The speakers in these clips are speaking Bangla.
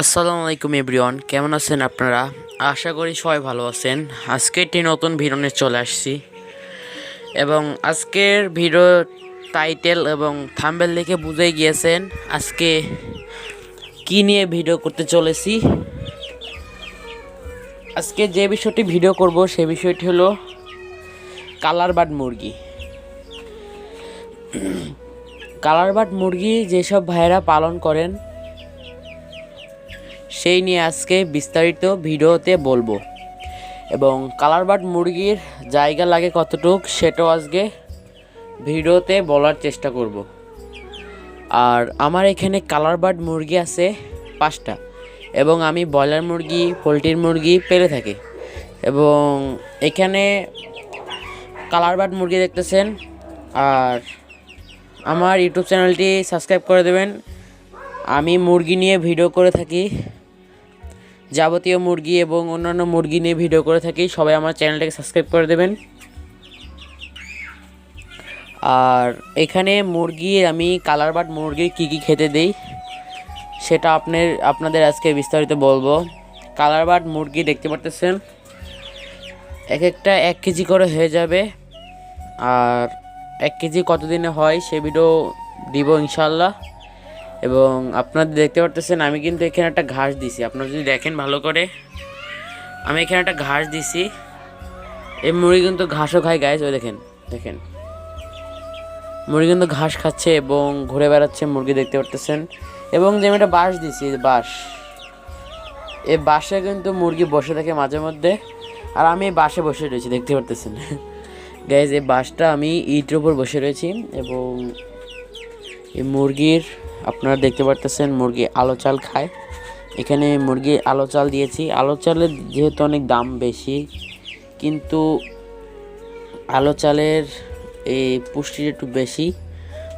আসসালামু আলাইকুম এভরিওয়ান, কেমন আছেন আপনারা? আশা করি সবাই ভালো আছেন। আজকে একটি নতুন ভিডিও চলে আসছি। এবং আজকের ভিডিও টাইটেল এবং থাম্বেল দেখে বুঝে গিয়েছেন আজকে কি নিয়ে ভিডিও করতে চলেছি। আজকে যে বিষয়টি ভিডিও করব, সে বিষয়টি হলো কালার বার্ড মুরগি। কালার বার্ড মুরগি যেসব ভাইয়েরা পালন করেন সেই নিয়ে আজকে বিস্তারিত ভিডিওতে বলব। এবং কালার বার্ড মুরগির জায়গা লাগে কতটুক সেটাও আজকে ভিডিওতে বলার চেষ্টা করব। আর আমার এখানে কালার বার্ড মুরগি আছে পাঁচটা এবং আমি ব্রয়লার মুরগি, পোলট্রির মুরগি পেলে থাকি। এবং এখানে কালার বার্ড মুরগি দেখতেছেন। আর আমার ইউটিউব চ্যানেলটি সাবস্ক্রাইব করে দেবেন। আমি মুরগি নিয়ে ভিডিও করে থাকি। যাবতীয় মুরগি এবং অন্যান্য মুরগি নিয়ে ভিডিও করে থাকি। সবাই আমার চ্যানেলটাকে সাবস্ক্রাইব করে দেবেন। আর এখানে মুরগি, আমি কালার বাট মুরগির কী কী খেতে দেই, সেটা আপনার, আপনাদের আজকে বিস্তারিত বলব। কালার বাট মুরগি দেখতে পারতেছেন, এক একটা এক কেজি করে হয়ে যাবে। আর এক কেজি কতদিনে হয় সে ভিডিও দিব ইনশাল্লাহ এবং আপনারা দেখতে পারতেছেন, আমি কিন্তু এখানে একটা ঘাস দিছি। আপনারা যদি দেখেন ভালো করে, আমি এখানে একটা ঘাস দিছি। এই মুরগি কিন্তু ঘাসও খায় গায়ে ওই দেখেন দেখেন। মুরগি কিন্তু ঘাস খাচ্ছে এবং ঘুরে বেড়াচ্ছে মুরগি, দেখতে পারতেছেন। এবং যে আমি একটা বাঁশ দিছি বাঁশ এই বাঁশে কিন্তু মুরগি বসে থাকে মাঝে মধ্যে, আর আমি এই বাঁশে বসে রয়েছি, দেখতে পারতেছেন। গাইজ এই বাঁশটা আমি ইটের উপর বসে রয়েছি এবং এই মুরগির, আপনারা দেখতে পারতেছেন মুরগি আলো চাল খায়। এখানে মুরগি আলো চাল দিয়েছি। আলো চালের যেহেতু অনেক দাম বেশি, কিন্তু আলো চালের এই পুষ্টি একটু বেশি,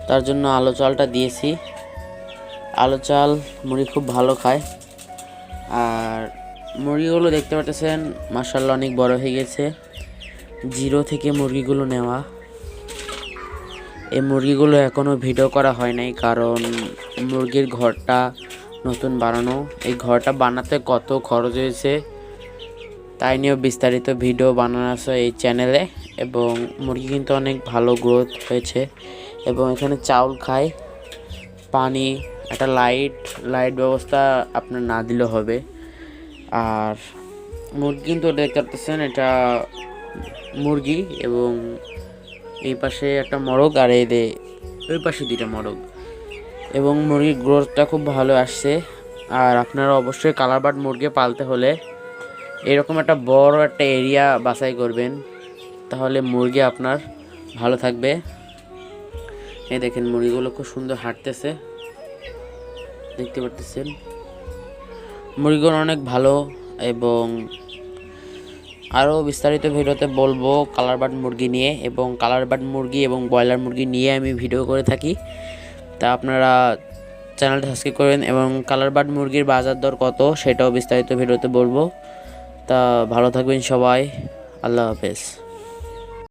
তার জন্য আলো চালটা দিয়েছি। আলো চাল মুরগি খুব ভালো খায়। আর মুরগিগুলো দেখতে পাচ্ছেন মার্শাল্লাহ অনেক বড় হয়ে গেছে। জিরো থেকে মুরগিগুলো নেওয়া। এই মুরগিগুলো এখনও ভিডিও করা হয় নাই, কারণ মুরগির ঘরটা নতুন বানানো। এই ঘরটা বানাতে কত খরচ হয়েছে, তাই নিয়েও বিস্তারিত ভিডিও বানানো আছে এই চ্যানেলে। এবং মুরগি কিন্তু অনেক ভালো গ্রোথ হয়েছে। এবং এখানে চাউল খায়, পানি, একটা লাইট লাইট ব্যবস্থা আপনার না দিলেও হবে। আর মুরগি কিন্তু দেখতে পাচ্ছেন, এটা মুরগি এবং এই পাশে একটা মরগ আর এই দে ওই পাশে দুইটা মরগ। এবং মুরগির গ্রোথটা খুব ভালো আসছে। আর আপনারা অবশ্যই কালার বার্ড মুরগি পালতে হলে এরকম একটা বড় একটা এরিয়া বাছাই করবেন। তাহলে মুরগি আপনার ভালো থাকবে। এই দেখেন মুরগিগুলো খুব সুন্দর হাঁটতেছে। দেখতে পারতেছেন? মুরগিগুলো অনেক ভালো এবং আরও বিস্তারিত ভিডিওতে বলব কালার বার্ড মুরগি নিয়ে এবং কালার বার্ড মুরগি এবং ব্রয়লার মুরগি নিয়ে আমি ভিডিও করে থাকি। তা আপনারা চ্যানেলটা সাবস্ক্রাইব করবেন এবং কালার বার্ড মুরগির বাজার দর কত সেটাও বিস্তারিত ভিডিওতে বলব। তা ভালো থাকবেন সবাই, আল্লাহ হাফেজ।